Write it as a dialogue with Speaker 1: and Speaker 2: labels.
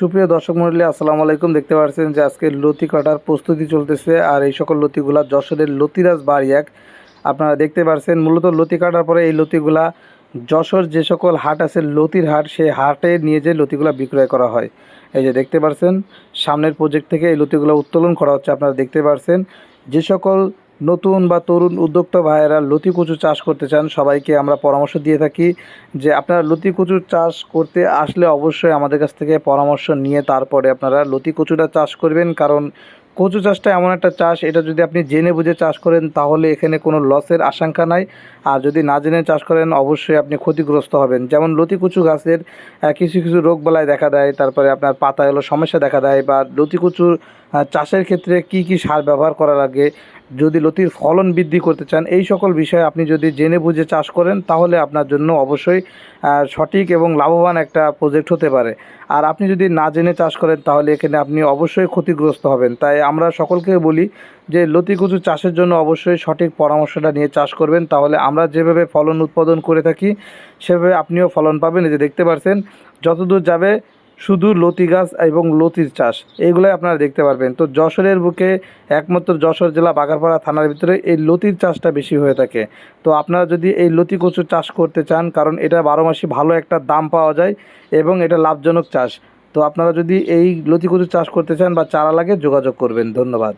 Speaker 1: সুপ্রিয় দর্শক মন্ডলী, আসসালামু আলাইকুম। দেখতে পাচ্ছেন যে আজকে লতি কাটার প্রস্তুতি চলতেছে আর এই সকল লতিগুলা যশোরের লতিরাজ বাড়ি এক আপনারা দেখতে পাচ্ছেন, মূলত লতি কাটার পরে এই লতিগুলা যশোর যে সকল হাট আছে, লতির হাট, সেই হাটে নিয়ে যে লতিগুলা বিক্রয় করা হয়। এই যে দেখতে পাচ্ছেন, সামনের প্রজেক্ট থেকে এই লতিগুলো উত্তোলন করা হচ্ছে, আপনারা দেখতে পাচ্ছেন। যে সকল নতুন বা তরুণ উদ্যোক্তা ভাইয়েরা লতি কচু চাষ করতে চান, সবাইকে আমরা পরামর্শ দিয়ে থাকি যে আপনারা লতি কচু চাষ করতে আসলে অবশ্যই আমাদের কাছ থেকে পরামর্শ নিয়ে তারপরে আপনারা লতি কচুটা চাষ করবেন। কারণ কচু চাষটা এমন একটা চাষ, এটা যদি আপনি জেনে বুঝে চাষ করেন তাহলে এখানে কোনো লসের আশঙ্কা নাই। আর যদি না জেনে চাষ করেন, অবশ্যই আপনি ক্ষতিগ্রস্ত হবেন। যেমন লতি কচু গাছের কিছু কিছু রোগ বালাই দেখা দেয়, তারপরে আপনার পাতায় হলো সমস্যা দেখা দেয় বা লতি কচুর চাষের ক্ষেত্রে কি কি সার ব্যবহার করা লাগে যদি লতির ফলন বৃদ্ধি করতে চান, এই সকল বিষয়ে আপনি যদি জেনে বুঝে চাষ করেন, তাহলে আপনার জন্য অবশ্যই সঠিক এবং লাভবান একটা প্রজেক্ট হতে পারে। আর আপনি যদি না জেনে চাষ করেন, তাহলে এখানে আপনি অবশ্যই ক্ষতিগ্রস্ত হবেন। তাই আমরা সকলকে বলি যে, লতি কচু চাষের জন্য অবশ্যই সঠিক পরামর্শটা নিয়ে চাষ করবেন। তাহলে আমরা যেভাবে ফলন উৎপাদন করে থাকি, সেভাবে আপনিও ফলন পাবেন। এই যে দেখতে পাচ্ছেন যতদূর যাবে শুধু লতি গাছ এবং লতির চাষ, এইগুলোই আপনারা দেখতে পারবেন। তো যশোরের বুকে একমাত্র যশোর জেলা বাগারপাড়া থানার ভিতরে এই লতির চাষটা বেশি হয়ে থাকে। তো আপনারা যদি এই লতি কচু চাষ করতে চান, কারণ এটা বারো মাসে ভালো একটা দাম পাওয়া যায় এবং এটা লাভজনক চাষ। তো আপনারা যদি এই লতি কচু চাষ করতে চান বা চারা লাগে, যোগাযোগ করবেন। ধন্যবাদ।